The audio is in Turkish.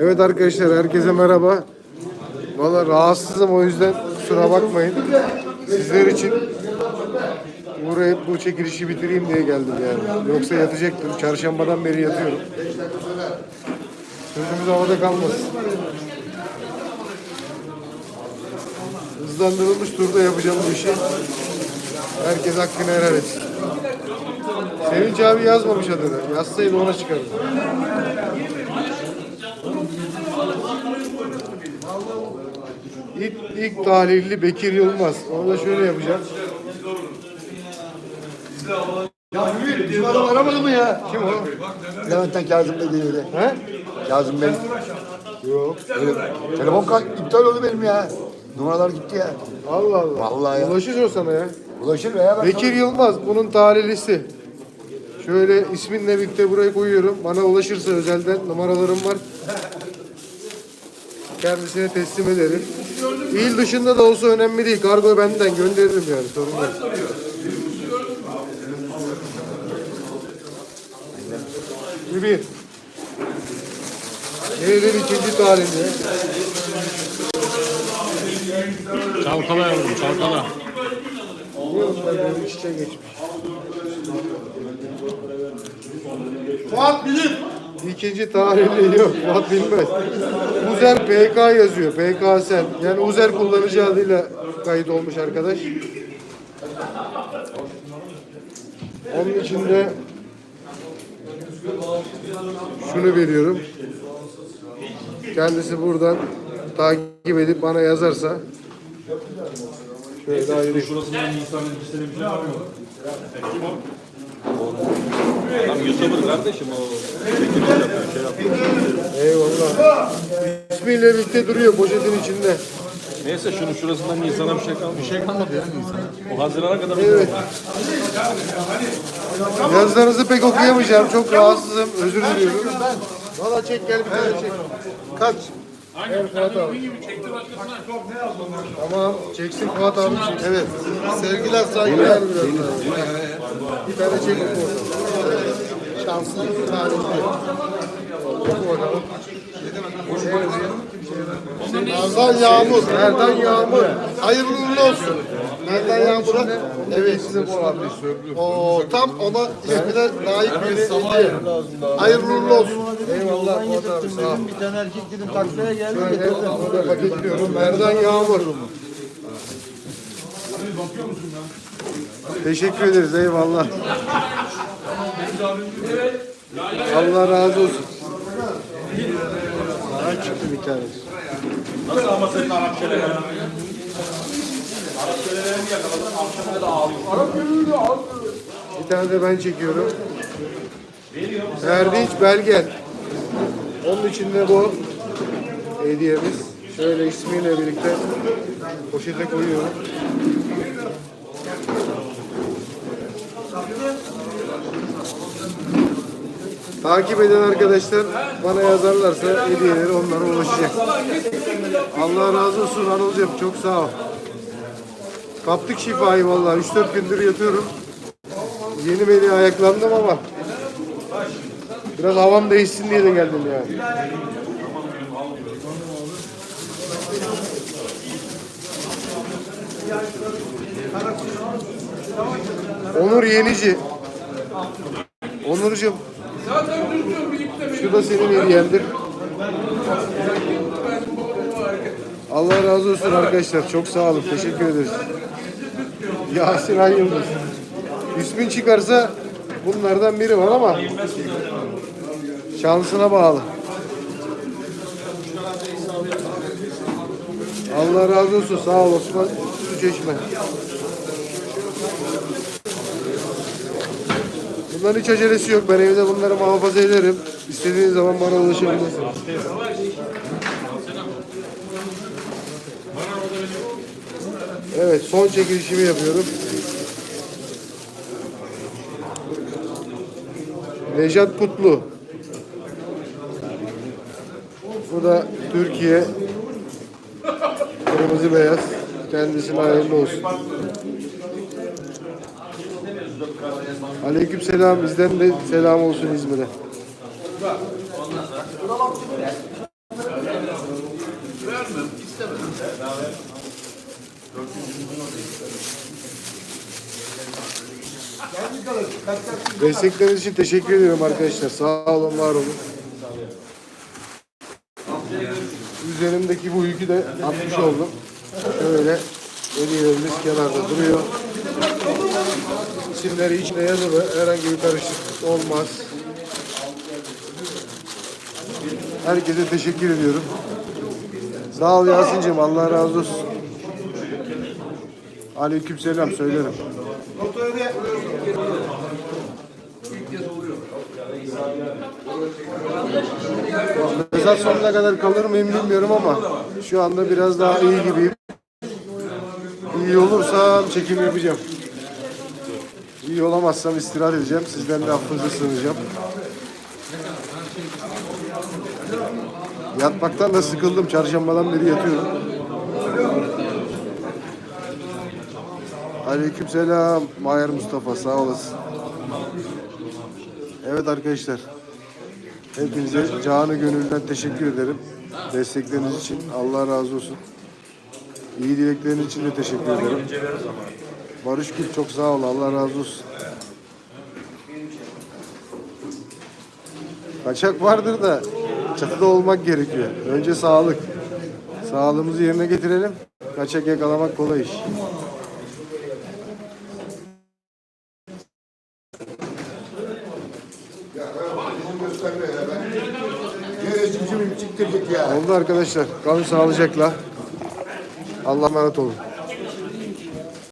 Evet arkadaşlar herkese merhaba. Valla rahatsızım o yüzden kusura bakmayın. Sizler için uğrayıp bu çekilişi bitireyim diye geldim yani. Yoksa yatacaktım. Çarşambadan beri yatıyorum. Sözümüz havada kalmasın. Hızlandırılmış turda yapacağım bu işi. Herkes hakkını helal etsin. Sevinç abi yazmamış adını. Yazsaydı ona çıkardım. İlk, ilk talihli Bekir Yılmaz. Onu da şöyle yapacağım. Ya Ümit, bizim adam aramadı mı ya? Kim o? Levent'ten Kazım Bey öyle. He? Kazım Bey. Yok. Öyle. Telefon kart iptal oldu benim ya. Numaralar gitti ya. Allah Allah. Vallahi ya. Ulaşır o sana ya. Ulaşır veya ben Bekir Yılmaz bunun talihlisi. Şöyle isminle birlikte buraya koyuyorum. Bana ulaşırsa özelden numaralarım var. Kendisine teslim ederim. İl dışında da olsa önemli değil. Kargo benden gönderirim yani sorun yok. Bir. Gelelim ikinci tarihine. Çalkala yavrum çalkala. Benim iç içe geçmiş? Fuat bilir. İkinci tarihli yok. Fuat bilmez. Uzer PK yazıyor. PK sen. Yani Uzer kullanıcı adıyla kayıt olmuş arkadaş. Onun içinde şunu veriyorum. Kendisi buradan takip edip bana yazarsa şöyle ayırayım. Şurasından Nisan'ın istediğim şey yapıyor. Tam YouTuber kardeşim o. Çekiliş yapıyor şey yapıyor. Eyvallah. İsmiyle birlikte duruyor poşetin içinde. Neyse şunun şurasından Nisan'a bir şey kalmadı. Bir şey kalmadı ya Nisan'a. O Haziran'a kadar Evet. Yazılarınızı pek okuyamayacağım. Çok rahatsızım. Özür diliyorum. Valla çek gel bir tane çek. Kaç? Gel Fuat abi. Tamam. Çeksin Fuat abi çeksin. Evet. Sevgiler saygılar biraz daha. Bir tane çek oradan. Şanslı bakalım. Nazan Yağmur. Erdan Yağmur. Hayırlı uğurlu olsun. Nereden Yağmur'a? Evet size bu abi söylüyorum. Oo, tam ona ismine layık bir hediye. Hayırlı uğurlu olsun. Eyvallah Fuat abi sağ ol. Bir tane erkek dedim taksiye geldi. Şöyle burada paketliyorum. Merdan Yağmur. Teşekkür ederiz. Eyvallah. Allah razı olsun. Çıktı bir tane. Nasıl ama senin Bir tane de ben çekiyorum. Erdinç Belgel. Onun içinde bu hediyemiz. Şöyle ismiyle birlikte poşete koyuyorum. Takip eden arkadaşlar bana yazarlarsa hediyeleri onlara ulaşacak. Allah razı olsun Anılcığım çok sağ ol. Kaptık şifayı vallahi 3-4 gündür yatıyorum. Yeni beni ayaklandım ama biraz havam değişsin diye de geldim yani. Onur Yenici. Onurcuğum. Şu da senin hediyendir. Allah razı olsun arkadaşlar. Çok sağ olun. Teşekkür ederiz. Yasir Ay Yıldız. İsmin çıkarsa bunlardan biri var ama şansına bağlı. Allah razı olsun. Sağ ol Osman Su Çeşme. Bunların hiç acelesi yok. Ben evde bunları muhafaza ederim. İstediğiniz zaman bana ulaşabilirsiniz. Evet son çekilişimi yapıyorum. Nejat Kutlu. Bu da Türkiye. Kırmızı beyaz. Kendisine hayırlı olsun. Aleykümselam. Bizden de selam olsun İzmir'e. Destekleriniz için teşekkür ediyorum arkadaşlar. Sağ olun, var olun. Üzerimdeki bu yükü de atmış oldum. Şöyle hediyelerimiz kenarda duruyor. İsimleri içine yazılı. Herhangi bir karışıklık olmaz. Herkese teşekkür ediyorum. Sağ ol Yasin'cim. Allah razı olsun. Aleykümselam söylerim. Mezar sonuna kadar kalır mıyım bilmiyorum ama şu anda biraz daha iyi gibiyim. İyi olursam çekim yapacağım. İyi olamazsam istirahat edeceğim. Sizden de affınıza sığınacağım. Yatmaktan da sıkıldım. Çarşambadan beri yatıyorum. Aleykümselam. Mahir Mustafa sağ olasın. Evet arkadaşlar. Hepinize canı gönülden teşekkür ederim. Destekleriniz için Allah razı olsun. İyi dilekleriniz için de teşekkür ederim. Barış Gül çok sağ ol. Allah razı olsun. Kaçak vardır da çatıda olmak gerekiyor. Önce sağlık. Sağlığımızı yerine getirelim. Kaçak yakalamak kolay iş. Oldu arkadaşlar. Kalın sağlıcakla. Allah'a emanet olun.